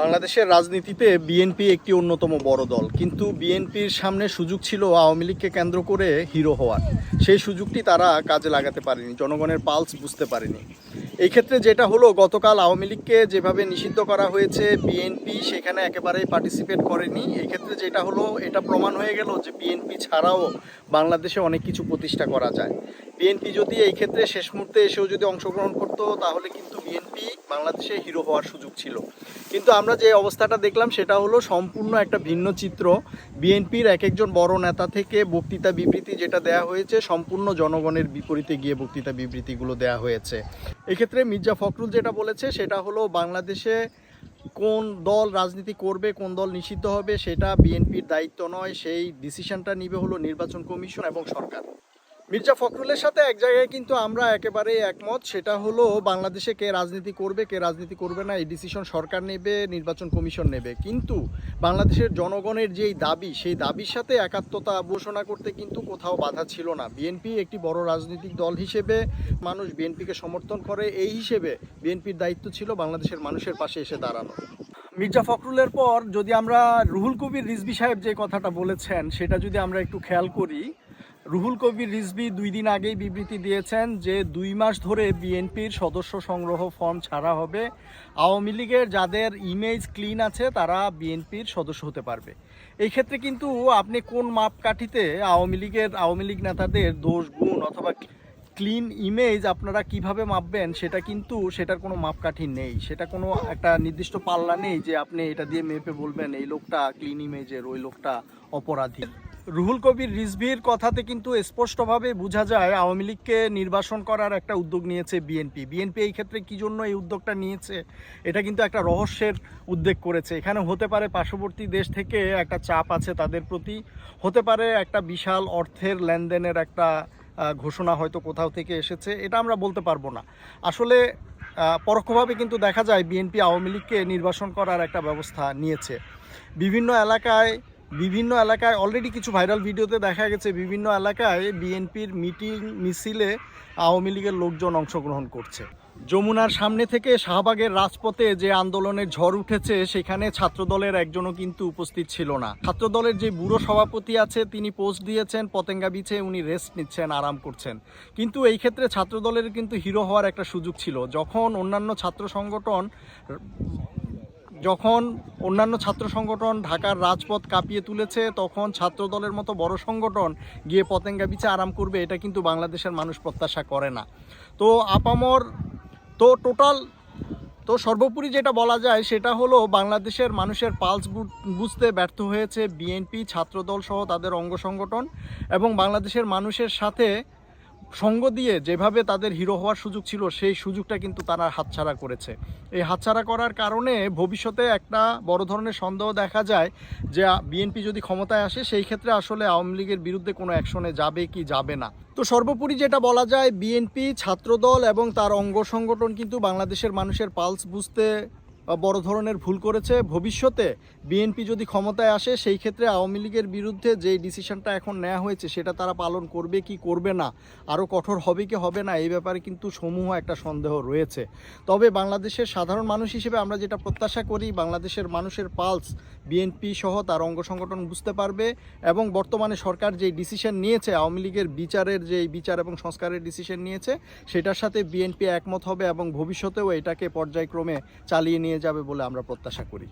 বাংলাদেশের রাজনীতিতে বিএনপি একটি অন্যতম বড় দল। কিন্তু বিএনপির সামনে সুযোগ ছিল আওয়ামী লীগকে কেন্দ্র করে হিরো হওয়ার। সেই সুযোগটি তারা কাজে লাগাতে পারেনি, জনগণের পালস বুঝতে পারেনি। এই ক্ষেত্রে যেটা হলো, গতকাল আওয়ামী লীগকে যেভাবে নিষিদ্ধ করা হয়েছে, বিএনপি সেখানে একেবারেই পার্টিসিপেট করেনি। এই ক্ষেত্রে যেটা হলো, এটা প্রমাণ হয়ে গেল যে বিএনপি ছাড়াও বাংলাদেশে অনেক কিছু প্রতিষ্ঠা করা যায়। বিএনপি যদি এই ক্ষেত্রে শেষ মুহূর্তে এসেও যদি অংশগ্রহণ করতো, তাহলে কিন্তু বিএনপি বাংলাদেশে হিরো হওয়ার সুযোগ ছিল। কিন্তু আমরা যে অবস্থাটা দেখলাম, সেটা হলো সম্পূর্ণ একটা ভিন্ন চিত্র। বিএনপির এক একজন বড় নেতা থেকে বক্তৃতা বিবৃতি যেটা দেয়া হয়েছে, সম্পূর্ণ জনগণের বিপরীতে গিয়ে বক্তৃতা বিবৃতিগুলো দেয়া হয়েছে। এক্ষেত্রে মির্জা ফখরুল যেটা বলেছে, সেটা হলো বাংলাদেশে কোন দল রাজনীতি করবে, কোন দল নিষিদ্ধ হবে, সেটা বিএনপির দায়িত্ব নয়। সেই ডিসিশনটা নিবে হলো নির্বাচন কমিশন এবং সরকার। মির্জা ফখরুলের সাথে এক জায়গায় কিন্তু আমরা একেবারে একমত। সেটা হলো বাংলাদেশে কে রাজনীতি করবে, কে রাজনীতি করবে না, এই ডিসিশন সরকার নেবে, নির্বাচন কমিশন নেবে। কিন্তু বাংলাদেশের জনগণের যেই দাবি, সেই দাবির সাথে একাত্মতা ঘোষণা করতে কিন্তু কোথাও বাধা ছিল না। বিএনপি একটি বড় রাজনৈতিক দল হিসেবে মানুষ বিএনপিকে সমর্থন করে। এই হিসেবে বিএনপির দায়িত্ব ছিল বাংলাদেশের মানুষের পাশে এসে দাঁড়ানো। মির্জা ফখরুলের পর যদি আমরা রুহুল কবির রিজবি সাহেব যে কথাটা বলেছেন, সেটা যদি আমরা একটু খেয়াল করি রুহুল কবির রিজবি দুই দিন আগেই বিবৃতি দিয়েছেন যে দুই মাস ধরে বিএনপির সদস্য সংগ্রহ ফর্ম ছাড়া হবে। আওয়ামী লীগের যাদের ইমেজ ক্লিন আছে, তারা বিএনপির সদস্য হতে পারবে। এই ক্ষেত্রে কিন্তু আপনি কোন মাপকাঠিতে আওয়ামী লীগের, আওয়ামী লীগ নেতাদের দোষ, গুণ অথবা ক্লিন ইমেজ আপনারা কীভাবে মাপবেন, সেটা কিন্তু সেটার কোনো মাপকাঠি নেই। সেটা কোনো একটা নির্দিষ্ট পাল্লা নেই যে আপনি এটা দিয়ে মেপে বলবেন, এই লোকটা ক্লিন ইমেজের ওই লোকটা অপরাধী। রুহুল কবির রিজভির কথাতে কিন্তু স্পষ্টভাবে বোঝা যায়, আওয়ামী লীগকে নির্বাসন করার একটা উদ্যোগ নিয়েছে বিএনপি। বিএনপি এই ক্ষেত্রে কি জন্য এই উদ্যোগটা নিয়েছে, এটা কিন্তু একটা রহস্যের উদ্যোগ করেছে। এখানে হতে পারে পার্শ্ববর্তী দেশ থেকে একটা চাপ আছে তাদের প্রতি, হতে পারে একটা বিশাল অর্থের লেনদেনের একটা ঘোষণা হয়তো কোথাও থেকে এসেছে, এটা আমরা বলতে পারব না। আসলে পরোক্ষভাবে কিন্তু দেখা যায় বিএনপি আওয়ামী লীগকে নির্বাসন করার একটা ব্যবস্থা নিয়েছে। বিভিন্ন এলাকায় বিভিন্ন এলাকায় অলরেডি কিছু ভাইরাল ভিডিওতে দেখা গেছে, বিভিন্ন এলাকায় বিএনপির মিটিং মিছিলে আওয়ামী লীগের লোকজন অংশগ্রহণ করছে। যমুনার সামনে থেকে শাহবাগের রাজপথে যে আন্দোলনের ঝড় উঠেছে, সেখানে ছাত্রদলের একজনও কিন্তু উপস্থিত ছিল না। ছাত্রদলের যে বুড়ো সভাপতি আছে, তিনি পোস্ট দিয়েছেন, পতেঙ্গা বিছে উনি রেস্ট নিচ্ছেন, আরাম করছেন। কিন্তু এই ক্ষেত্রে ছাত্রদলের কিন্তু হিরো হওয়ার একটা সুযোগ ছিল। যখন অন্যান্য ছাত্র সংগঠন যখন অন্যান্য ছাত্র সংগঠন ঢাকার রাজপথ কাঁপিয়ে তুলেছে, তখন ছাত্রদলের মতো বড় সংগঠন গিয়ে পতেঙ্গা বিছে আরাম করবে, এটা কিন্তু বাংলাদেশের মানুষ প্রত্যাশা করে না। তো আপামর, তো টোটাল, তো সর্বোপরি যেটা বলা যায়, সেটা হলো বাংলাদেশের মানুষের পালস বুঝতে ব্যর্থ হয়েছে বিএনপি, ছাত্রদল সহ তাদের অঙ্গ সংগঠন এবং বাংলাদেশের মানুষের সাথে সঙ্গ দিয়ে যেভাবে তাদের হিরো হওয়ার সুযোগ ছিল, সেই সুযোগটা কিন্তু তারা হাতছাড়া করেছে। এই হাতছাড়া করার কারণে ভবিষ্যতে একটা বড় ধরনের সন্দেহ দেখা যায় যে বিএনপি যদি ক্ষমতায় আসে, সেই ক্ষেত্রে আসলে আওয়ামী লীগের বিরুদ্ধে কোনো অ্যাকশনে যাবে কি যাবে না। তো সর্বোপরি যেটা বলা যায় বিএনপি ছাত্রদল এবং তার অঙ্গ সংগঠন কিন্তু বাংলাদেশের মানুষের পালস বুঝতে বড় ধরনের ভুল করেছে। ভবিষ্যতে বিএনপি যদি ক্ষমতায় আসে, সেই ক্ষেত্রে আওয়ামী লীগের বিরুদ্ধে যে ডিসিশনটা এখন নেওয়া হয়েছে, সেটা তারা পালন করবে কি করবে না, আরও কঠোর হবে কি হবে না, এই ব্যাপারে কিন্তু সমূহ একটা সন্দেহ রয়েছে। তবে বাংলাদেশের সাধারণ মানুষ হিসেবে আমরা যেটা প্রত্যাশা করি, বাংলাদেশের মানুষের পালস বিএনপি সহ তার অঙ্গ সংগঠন বুঝতে পারবে এবং বর্তমানে সরকার যে ডিসিশন নিয়েছে, আওয়ামী লীগের বিচারের যে বিচার এবং সংস্কারের ডিসিশন নিয়েছে, সেটার সাথে বিএনপি একমত হবে এবং ভবিষ্যতেও এটাকে পর্যায়ক্রমে চালিয়ে নিয়ে যাবে বলে আমরা প্রত্যাশা করি।